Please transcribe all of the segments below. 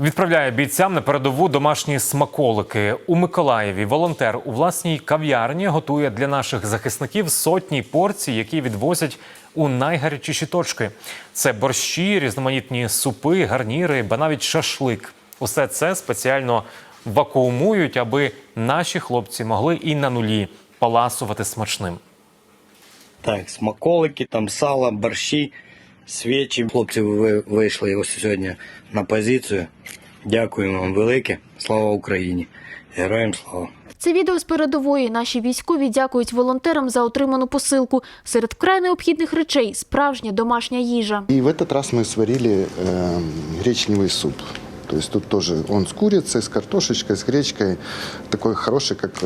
Відправляє бійцям на передову домашні смаколики у Миколаєві. Волонтер у власній кав'ярні готує для наших захисників сотні порцій, які відвозять у найгарячіші точки. Це борщі, різноманітні супи, гарніри, ба навіть шашлик. Усе це спеціально вакуумують, аби наші хлопці могли і на нулі паласувати смачним. Так, смаколики, там сало, борщі, свічі. Хлопці ви- вийшли ось сьогодні на позицію. Дякуємо вам велике. Слава Україні! Героям слава! Це відео з передової. Наші військові дякують волонтерам за отриману посилку. Серед вкрай необхідних речей справжня домашня їжа. И в этот раз мы сварили э, гречневый суп. То есть тут тоже он с курицей, с картошечкой, с гречкой. Такой хороший, как,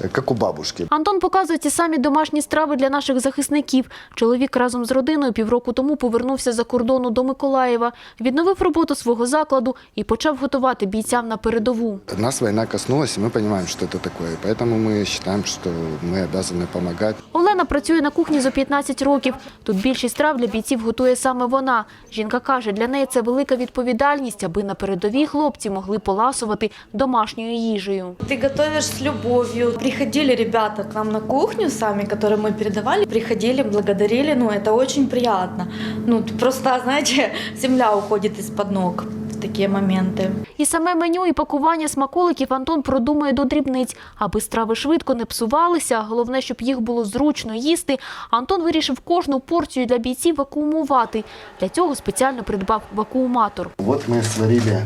э, как у бабушки. Антон показує ті самі домашні страви для наших захисників. Чоловік разом з родиною півроку тому повернувся за кордону до Миколаєва, відновив роботу свого закладу і почав готувати бійцям на передову. Нас война коснулась, и мы понимаем, что это такое. Поэтому мы считаем, что мы обязаны помогать. Олена працює на кухні за 15 років. Тут більшість страв для бійців готує саме вона. Жінка каже, для неї це велика відповідальність, аби на передовій хлопці могли поласувати домашньою їжею. Ты готовишь с любовью. Приходили ребята к нам на кухню сами, которые мы передавали, приходили, благодарили, ну это очень приятно. Ну просто, знаете, земля уходит из-под ног в такие моменты. І саме меню і пакування смаколиків Антон продумує до дрібниць. Аби страви швидко не псувалися, а головне, щоб їх було зручно їсти, Антон вирішив кожну порцію для бійців вакуумувати. Для цього спеціально придбав вакууматор. Вот мы сварили э,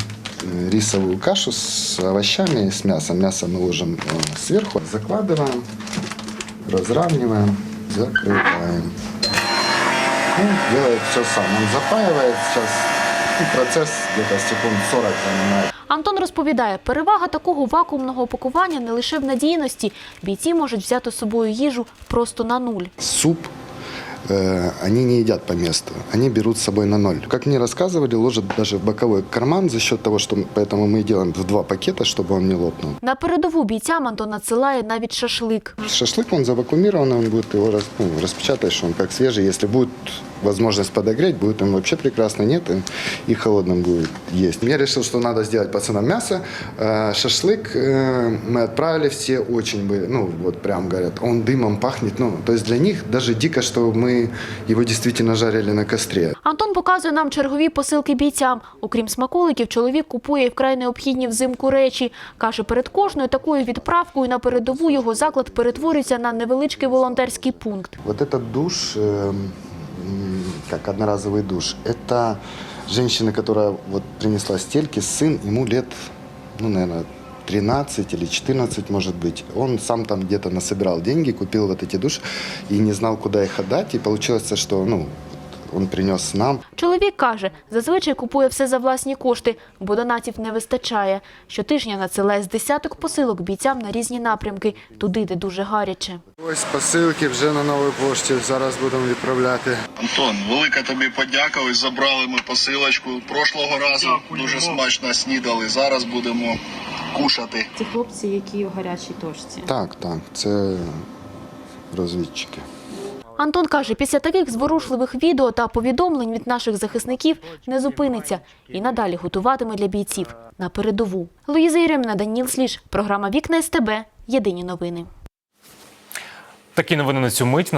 рисовую кашу с овощами и с мясом. Мясо мы ложим э, сверху, закладываем, разравниваем, закрываем. Ну, делает все сам. Он запаивает сейчас. ну, процесс где-то секунд 40 занимает. Антон розповідає, перевага такого вакуумного пакування не лише в надійності. Бійці можуть взяти з собою їжу просто на нуль. Суп э, они не едят по месту, они берут с собой на ноль. Как мне рассказывали, ложат даже в боковой карман за счет того, что поэтому мы делаем в два пакета, чтобы он не лопнул. На передову бійцям Антон надсилає навіть шашлик. Шашлык, он завакуумирован, он будет его раз, ну, распечатать, что он как свежий. Если будет возможность подогреть, будет им вообще прекрасно. Нет, и, и холодным будет есть. Я решил, что надо сделать пацанам мясо. Э, шашлык э, мы отправили, все очень были, ну, вот прям говорят, он дымом пахнет. Ну, то есть для них даже дико, что мы его действительно жарили на костре. Антон показує нам чергові посилки бійцям. Окрім смаколиків, чоловік купує і вкрай необхідні взимку речі. Каже, перед кожною такою відправкою на передову його заклад перетворюється на невеличкий волонтерський пункт. Вот этот душ, э, м, как одноразовый душ, это женщина, которая вот принесла стельки, сын, ему лет, ну, наверное, 13 или 14, может быть. Он сам там где-то насобирал деньги, купил вот эти души и не знал, куда их отдать. И получилось, что, ну, он принес нам. Чоловік каже, зазвичай купує все за власні кошти, бо донатів не вистачає. Щотижня надсилає з десяток посилок бійцям на різні напрямки, туди, де дуже гаряче. Ось посилки вже на новій пошті. Зараз будемо відправляти. Антон, велика тобі подяка. Ось забрали ми посилочку. Прошлого разу дуже смачно снідали. Зараз будемо кушати. Ці хлопці, які в гарячій точці. Так, так, це розвідчики. Антон каже, після таких зворушливих відео та повідомлень від наших захисників не зупиниться і надалі готуватиме для бійців на передову. Луїза Єреміна, Даніл Сліж, програма Вікна СТБ. Єдині новини. Такі новини на цю мить.